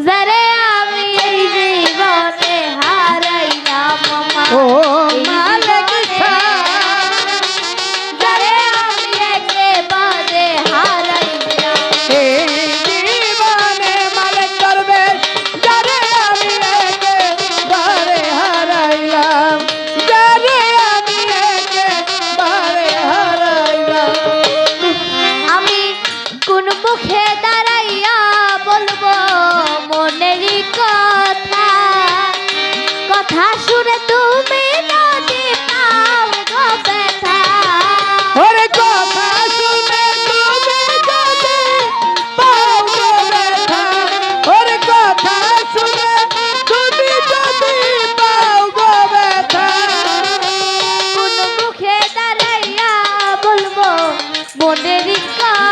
Is that it? শাশুর তুমি যদি পাও গো ব্যথা। ওরে কথা শুনে তুমি যদি পাও গো ব্যথা। ওরে কথা শুনে তুমি যদি পাও গো ব্যথা। কোন মুখে দাঁড়াইয়া বলব মনের কথা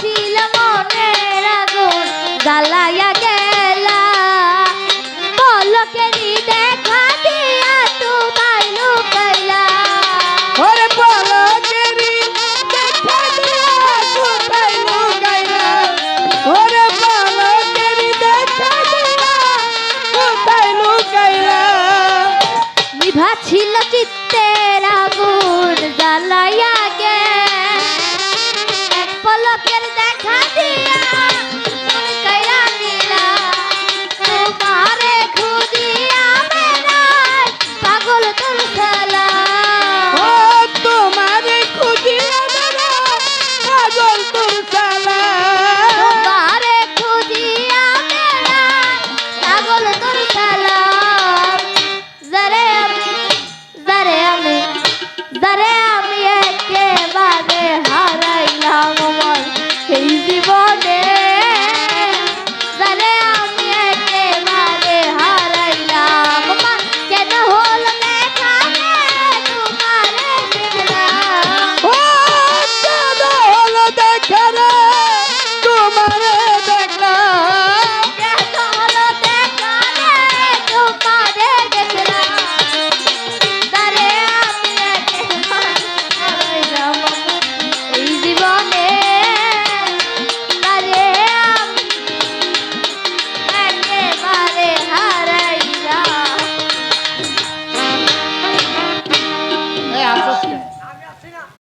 ছিল মনের আগুন গেলা। পলকেরই দেখা দিয়া তু তাই লুকাইলা। ওরে পলকেরই দেখা দিয়া ওরে দেখা দিয়া ছিল চিত্তে